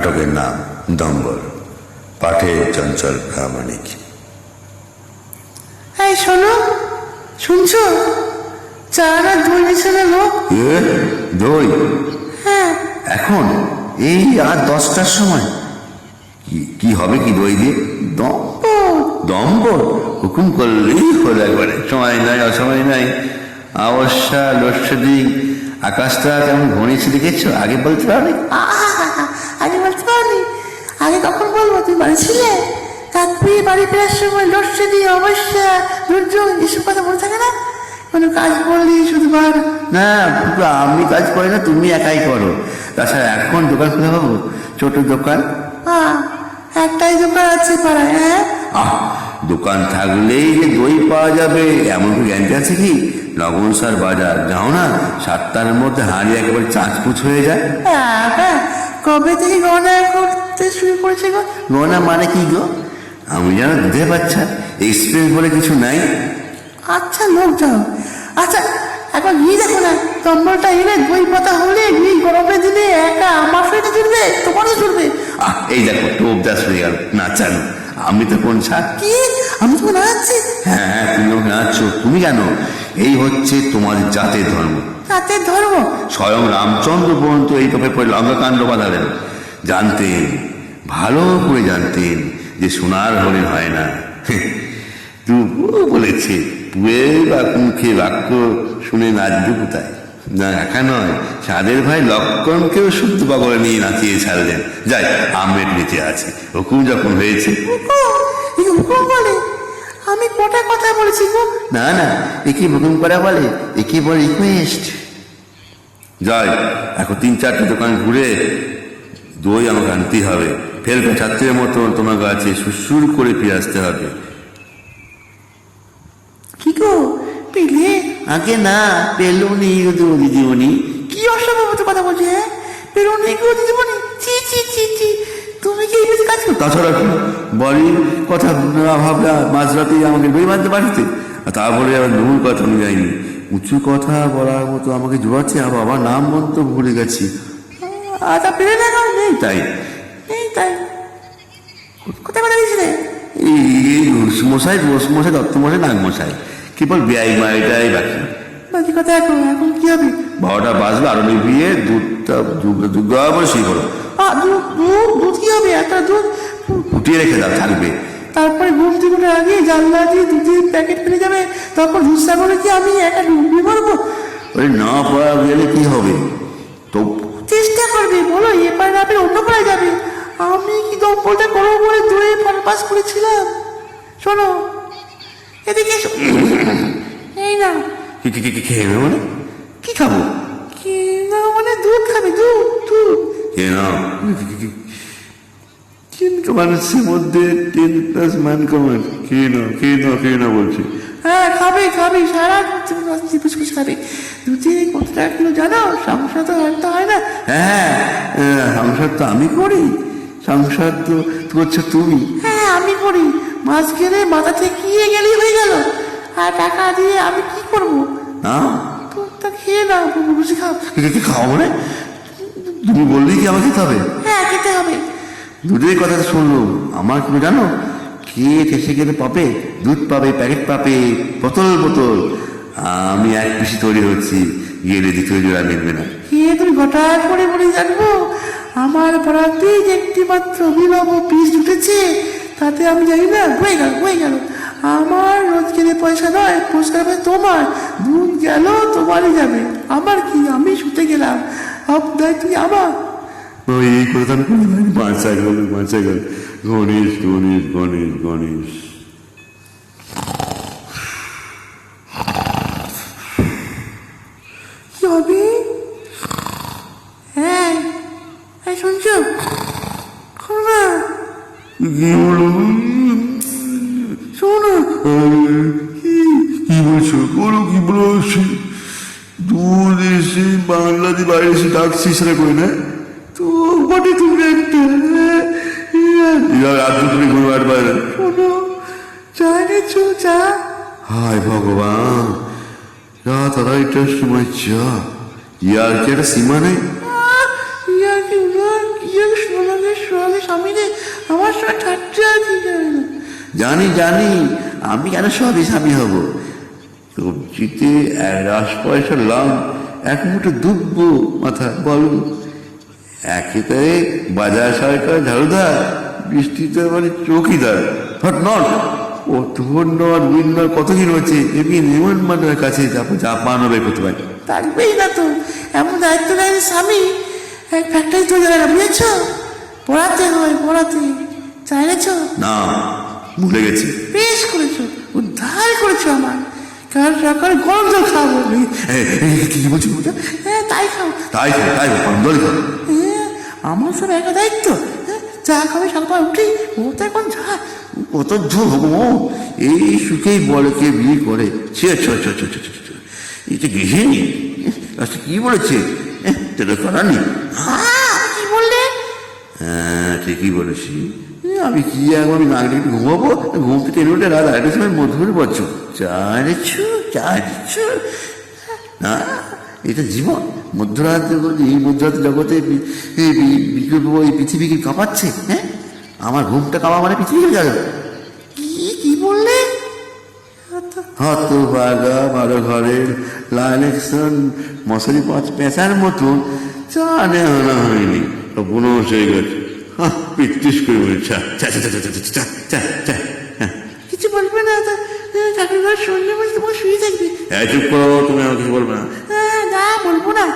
নাটকের নাম দম্বর পাঠে চঞ্চল প্রামাণিক। এই শোনো শুনছো? চারা দই মিশানো লোক? এ, দই? হ্যাঁ। এখন এই আর দশটার সময়? কি কি হবে কি দই দিয়ে? দম ও দম্বর হুকুম করলেই হলো একবারে। সময় নাই অসময় নাই। অবশ্যা লোডশেডিং আকাশটা কেমন ঘনিয়েছে দেখেছ? আগে বলতে পারবে আহা, আগে কখন বলব তুমি বাড়ি ছিলে রাত্রি বাড়ি ফেরার সময় দিয়ে অবশ্যা দুর্যোগ এসব কথা মনে থাকে না? কোনো কাজ করলি শুধু বার না আমি কাজ করি না তুমি একাই করো। তাছাড়া এখন দোকান খুলে পাবো? ছোট দোকান? হ্যাঁ একটাই দোকান আছে পাড়ায় হ্যাঁ? আহ দোকান থাকলেই যে দই পাওয়া যাবে এমন কি গ্যারান্টি আছে কি? লগন সার বাজার যাও না সাতটার মধ্যে হাঁড়ি একেবারে চাঁচপুচ হয়ে যায়। হ্যাঁ, হ্যাঁ কবে থেকে গণনা করতে শুরু করেছে গো। গনা মানে কি গো? আমি যেন বুঝতে পারছা এক্সপিরিয়েন্স বলে কিছু নাই। আচ্ছা লোক যাও। আচ্ছা একবার নিয়ে দেখো না কম্বলটা এলে দই পাতা হলে গিয়ে গরমে দিলে একা আমার শরীরে জুড়বে তোমারও জুড়বে আহ এই দেখো টোপ দাস হয়ে গেল নাচানো। আমি তো কোন ছাড় কি? আমি তো না আছি হ্যাঁ হ্যাঁ তুমি আমাকে নাচছো তুমি কেন? এই হচ্ছে তোমার জাতের ধর্ম। জাতের ধর্ম? স্বয়ং রামচন্দ্র পর্যন্ত এই টোপে পড়ে লঙ্কাকাণ্ড বাঁধালেন জানতেন ভালো করে জানতেন যে সোনার হরিণ হয় না। তবুও বলেছে পুয়ে বা মুখে বাক্য শুনে নাচবে কোথায়? না একা নয় সাদের ভাই লক্ষণকেও শুদ্ধ পাগলে নিয়ে নাচিয়ে ছাড়লেন। যাই আমের নিচে আছে। হুকুম যখন হয়েছে আমি কটা কথা বলেছি গো? না না একে হুকুম করা বলে একে বলে রিকোয়েস্ট যাই এখন তিন চারটে দোকান ঘুরে দই আমাকে আনতেই হবে। ফেলবে ছাত্রের মতো তোমার কাছে সুসুর করে ফিরে আসতে হবে। কি গো? পেলে? আগে না পেলুনি দিদিমণি। কি অসম্ভব কথা বলছে হ্যাঁ? পেরোনি গো দিদিমণি? চি চি চি চি তুমি কি এই কাজ করো? তাছাড়া কি? বাড়ির কথা না ভাবলা মাঝরাতেই আমাকে বই মানতে পারতে আর তারপরে আবার মূল কথা আমি যাইনি উঁচু কথা বলার মতো আমাকে জোড়াচ্ছে আবার আমার নাম মন্ত ভুলে গেছি। আচ্ছা পেলে না নেই তাই কোথায় কথা দিয়েছিলে এই এই মশাই মশাই দত্ত মশাই নাগ মশাই। কি বল বিআই মাইটাই বাকি? বাকি কথা এখন এখন কি হবে? বারোটা বাজবে আরও বিয়ে দুধটা দুধ দেওয়ার পরে সেই করো। দুধ দুধ দুধ কি হবে? একটা দুধ ফুটিয়ে রেখে দাও থাকবে। তারপরে ঘুম থেকে উঠে আগে জানলা দিয়ে দুধের প্যাকেট ফেলে যাবে তখন দুধ সাগরে কি আমি একা ডুবি মারবো? ওই না পড়া গেলে কি হবে? তো চেষ্টা করবে বলো না পেরে অন্য পাড়ায় যাবে। আমি কি দম্পলটা করব বলে দূরে পাস করেছিলাম? শোনো এদিকে এসো। এই না কি কি কি- কি খেয়ে নেবে মানে? কি খাব? কি না মানে দুধ খাবে দুধ দুধ। কে না কিন্তু মানুষের মধ্যে টেন প্লাস মান কমান খেয়ে নাও খেয়ে নাও খেয়ে নাও বলছে। হ্যাঁ খাবে খাবে সারা জিজ্ঞেস খাবে। দুধে কত টাকা কিলো জানো? সংসার তো আনতে হয় না। হ্যাঁ সংসার তো আমি করি। সংসার তো করছ তুমি। হ্যাঁ আমি করি। মাছ গেলে মাথা ঠেকিয়ে গেলেই হয়ে গেল। আর টাকা দিয়ে আমি কি করব? না। দুধটা খেয়ে নাও বুঝি খাও। কি কি খাও মানে তুমি বললেই কি আমাকে খেতে হবে? হ্যাঁ খেতে হবে। দুধের কথা তো শুনলো। আমার কি জানো কে ঠেসে গেলে পাবে দুধ পাবে প্যাকেট পাবে বোতল বোতল। আমি এক পিসি তৈরি হচ্ছি গেলে দ্বিতীয় জোড়া মিলবে না। খেয়ে তুমি হঠাৎ করে বলে জানব? আমার পাড়াতেই যে একটি মাত্র অভিনব পিস উঠেছে। তাতে আমি জানি না হয়ে গেল হয়ে গেল। আমার রোজগারের পয়সা নয় পুরস্কার পাবে তোমার। দুধ গেল তোমারই যাবে। আমার কি? আমি শুতে গেলাম। সব দায়িত্ব কি আমার? এই কথা বাঁচা গেল বাঁচা গেল। গণেশ গণেশ গণেশ গণেশ। কি হবে? হ্যাঁ শুনছো? শোনো না? শোনো কি বলছো বলো কি বলছি দূর এসে বাংলাদেশ বাইরে এসে ডাকছি সেটা করে না তো বটে তুমি একটা এবার রাত তুমি ঘুরবার পারে শোনো এনেছো চা হায় ভগবান রাত আড়াইটার সময় চা ইয়ার কি একটা সীমা নেই ইয়ার কি আর শোনা লাগে স্বামী রে আমার সঙ্গে ঠাট্টা কি জানি জানি আমি কেন সবই স্বামী হব? সবজিতে দশ পয়সা লাভ এক মুঠো দুব্ব মাথা বলো। একেতে বাজার সরকার ঝাড়ুদার বৃষ্টিতে মানে চৌকিদার। বাট নট ও নট উইন্নার কত কি রয়েছে এমনি নিমন মানের কাছে জাপান হবে করতে পারে। থাকবেই না তো এমন দায়িত্ব স্বামী এক ফ্যাক্টরি তৈরি বুঝেছ? পড়াতে হয় পড়াতে। চাইলেছ? না ভুলে গেছি। বেশ করেছ উদ্ধার করেছ আমার কারণ সকালে গরম জল খাব কি বলছি বুঝা হ্যাঁ তাই খাও। তাই তো, তাই কন্দল হ্যাঁ আমার সব একা দায়িত্ব। হ্যাঁ চা খাবে সকাল উঠি ও তো এখন যা। কত ধোবো এই সুখেই বড়কে বিয়ে করে। ছে ছ ছ ছ ছ ছ ছ। এটা গৃহিণী আচ্ছা কি বলেছে? তোরা করার নেই বললে হ্যাঁ ঠিকই বলেছি। আমি কি একবার আমি নাক ডেকে ঘুমাবো? ঘুম থেকে টেনে উঠে রাত আড়াইটার সময় মধুর বলছো চা দিচ্ছ চা না, এটা জীবন। মধ্যরাত এই মধ্যরাত জগতে বিকল্প এই পৃথিবীকে কাঁপাচ্ছে হ্যাঁ? আমার ঘুমটা কাঁপা মানে পৃথিবী যাবে। কি কি বললে? হত বাগা বারো ঘরের লাইলেকশন মশারি পাঁচ পেঁচার মতন। চা নেওয়া হয়নি। বুনো হয়ে গেছে। হ্যাঁ পিকটিস করে বলছে কিছু বলবে না কাকুর ঘর শুনলে বলে তোমার শুয়ে থাকবে। হ্যাঁ, চুপ করো তুমি আর কিছু বলবে না। না বলব না।